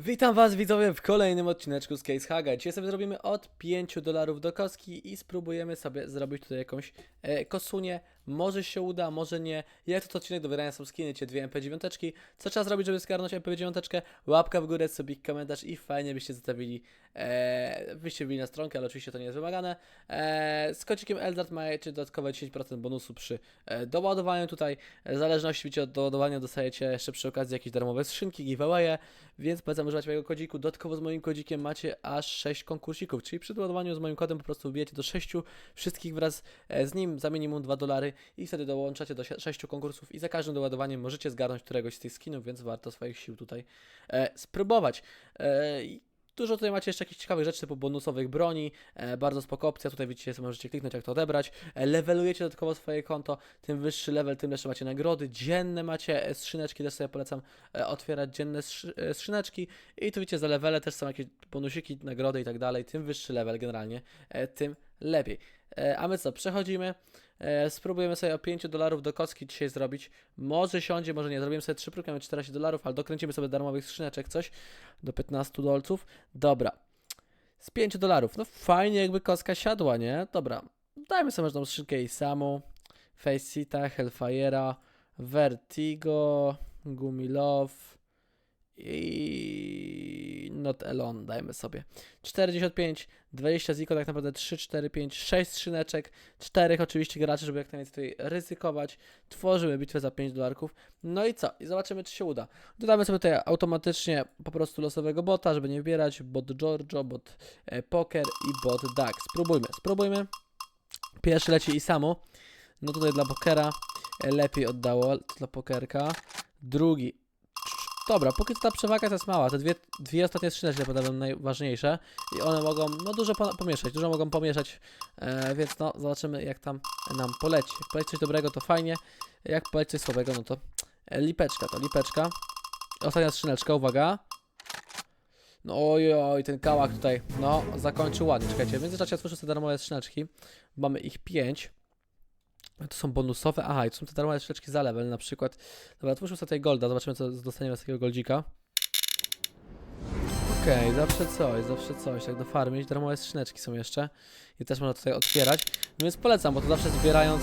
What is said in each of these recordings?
Witam was widzowie w kolejnym odcineczku z Case Haga. Dzisiaj sobie zrobimy od 5 dolarów do kostki i spróbujemy sobie zrobić tutaj jakąś e, kosunię. Może się uda, może nie. Jak to odcinek do wygrania są skiny, cie dwie MP9. Co trzeba zrobić, żeby zgarnąć MP9? Łapka w górę, sobie komentarz i fajnie byście zostawili, e, byście wbili na stronkę, ale oczywiście to nie jest wymagane. E, z kocikiem Eldart macie dodatkowe 10% bonusu przy e, doładowaniu tutaj. W zależności od doładowania dostajecie jeszcze przy okazji jakieś darmowe skrzynki, giveawaye, więc polecam używać mojego kodziku. Dodatkowo z moim kodzikiem macie aż 6 konkursików, czyli przy doładowaniu z moim kodem po prostu wbijacie do 6 wszystkich wraz e, z nim za minimum 2 dolary i wtedy dołączacie do 6 konkursów i za każdym doładowaniem możecie zgarnąć któregoś z tych skinów, więc warto swoich sił tutaj e, spróbować. E, Dużo tutaj macie jeszcze jakichś ciekawych rzeczy typu bonusowych broni, e, bardzo spoko opcja, tutaj widzicie, możecie kliknąć jak to odebrać, e, levelujecie dodatkowo swoje konto, tym wyższy level, tym lepsze macie nagrody, dzienne macie e, skrzyneczki, też sobie polecam e, otwierać dzienne e, skrzyneczki i tu widzicie za levele też są jakieś bonusiki, nagrody i tak dalej, tym wyższy level generalnie, e, tym lepiej. E, A my co, przechodzimy, e, spróbujemy sobie o 5 dolarów do kostki dzisiaj zrobić, może siądzie, może nie, zrobimy sobie 3 próbki, mamy 14 dolarów, ale dokręcimy sobie darmowych skrzyneczek coś do 15 dolców, dobra. Z 5 dolarów. No fajnie jakby kostka siadła, nie? Dobra. Dajmy sobie tą skrzynkę i samu. Faceta, Hellfire'a, Vertigo, Gumilove i Not Alone dajmy sobie. 45, 20 ziko, tak naprawdę 3, 4, 5, 6 skrzyneczek, 4 oczywiście graczy, żeby jak najwięcej tutaj ryzykować. Tworzymy bitwę za 5 dolarków. No i co? I zobaczymy, czy się uda. Dodamy sobie tutaj automatycznie po prostu losowego bota, żeby nie wybierać. Bot Giorgio, bot e, Poker i bot Dax. Spróbujmy, spróbujmy. Pierwszy leci i samo. No tutaj dla Pokera e, lepiej oddało, dla Pokerka. Drugi. Dobra, póki co ta przewaga jest mała. Te dwie, dwie ostatnie naprawdę będą najważniejsze. I one mogą, no dużo po, pomieszać, dużo mogą pomieszać. E, więc no, zobaczymy jak tam nam poleci. Poleci coś dobrego, to fajnie. Jak poleci coś słabego, no to e, lipeczka, to lipeczka. Ostatnia skrzyneczka, uwaga. No oj, ten kałach tutaj, no, zakończył ładnie, czekajcie, w międzyczasie otworzę sobie darmowe skrzyneczki, mamy ich 5, to są bonusowe, aha, i to są te darmowe skrzyneczki za level, na przykład, dobra, otwórzmy sobie tutaj golda, zobaczymy co dostaniemy z takiego goldzika. Okej, zawsze coś, zawsze coś, tak do farmy, darmowe skrzyneczki są jeszcze. I też można tutaj otwierać, no więc polecam, bo to zawsze zbierając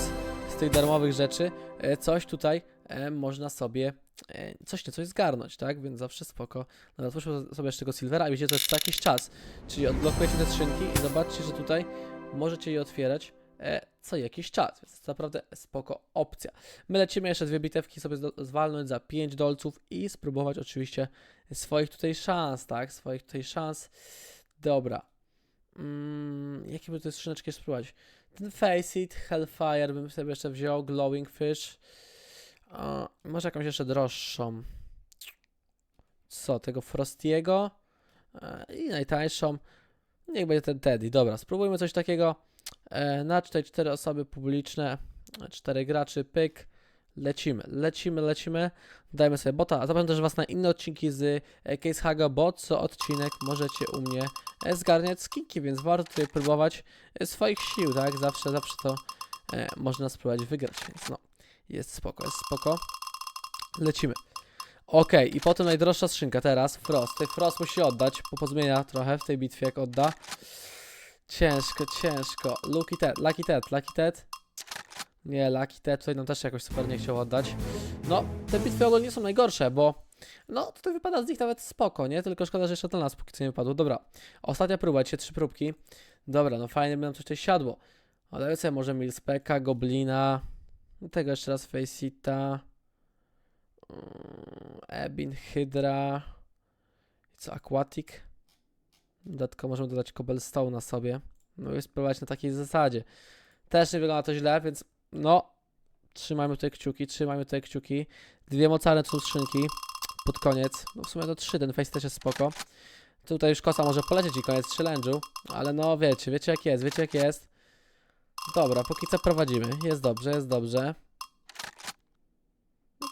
z tych darmowych rzeczy, e, coś tutaj e, można sobie, e, coś nie coś zgarnąć, tak, więc zawsze spoko. Dobra, otwórzmy sobie jeszcze tego Silvera i widzicie, to jest co jakiś czas. Czyli odblokujecie te skrzynki i zobaczcie, że tutaj możecie je otwierać co jakiś czas, więc to naprawdę spoko opcja. My lecimy jeszcze dwie bitewki sobie zwalnąć za 5 dolców i spróbować oczywiście swoich tutaj szans, tak? Swoich tutaj szans. Dobra. Mm, jakie by tutaj skrzyneczki spróbować? Ten Faceit, Hellfire bym sobie jeszcze wziął, Glowing Fish. A, może jakąś jeszcze droższą co, tego Frostiego e, i najtańszą. Niech będzie ten Teddy. Dobra, spróbujmy coś takiego. E, na tutaj cztery osoby publiczne, cztery graczy, pyk. Lecimy, lecimy, lecimy. Dajmy sobie bota. A zapraszam też Was na inne odcinki z e, Case Haga, bo co odcinek możecie u mnie e, zgarniać skinki, więc warto tutaj próbować swoich sił, tak? Zawsze, zawsze to e, można spróbować wygrać, więc no, jest spoko, jest spoko. Lecimy. Okej, i potem najdroższa skrzynka teraz, Frost. Frost musi oddać, bo pozmienia trochę w tej bitwie, jak odda. Ciężko, ciężko. Lucky Ted, Lucky Ted, Lucky Ted. Nie, Lucky Ted tutaj nam też jakoś super nie chciał oddać. No, te bitwy ogólnie nie są najgorsze, bo no, tutaj wypada z nich nawet spoko, nie? Tylko szkoda, że jeszcze dla nas póki co nie wypadło. Dobra, ostatnia próba, dzisiaj trzy próbki. Dobra, no fajnie by nam coś tutaj siadło. Ale sobie może Milspeka, Goblina, tego jeszcze raz Faceita. Mm, Ebin, Hydra. Co, Aquatic? Dodatkowo możemy dodać Cobblestone na sobie. No i spróbować na takiej zasadzie. Też nie wygląda to źle, więc no. Trzymajmy tutaj kciuki, trzymajmy tutaj kciuki. Dwie mocarne tu skrzynki pod koniec. No w sumie to trzy, ten face też jest spoko. Tutaj już kosa może polecieć i koniec challenge'u, ale no wiecie, wiecie jak jest, wiecie jak jest. Dobra, póki co prowadzimy. Jest dobrze, jest dobrze.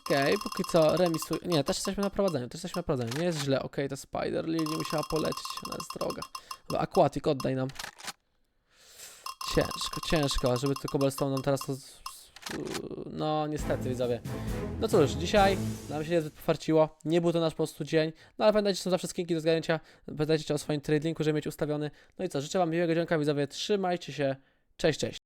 Okej, póki co remisuj... Nie, też jesteśmy na prowadzeniu, też jesteśmy na prowadzeniu. Nie jest źle, okej, ta Spider Lily musiała polecieć, ona jest droga. Dobra, Aquatic, oddaj nam. Ciężko, ciężko, żeby tylko Cobblestone nam teraz to No, niestety, widzowie. No cóż, dzisiaj nam się niezbyt pofarciło. Nie był to nasz po prostu dzień. No ale pamiętajcie, są zawsze skinki do zgarnięcia. Pamiętajcie o swoim trade linku, żeby mieć ustawiony. No i co, życzę wam miłego dzionka, widzowie. Trzymajcie się. Cześć, cześć.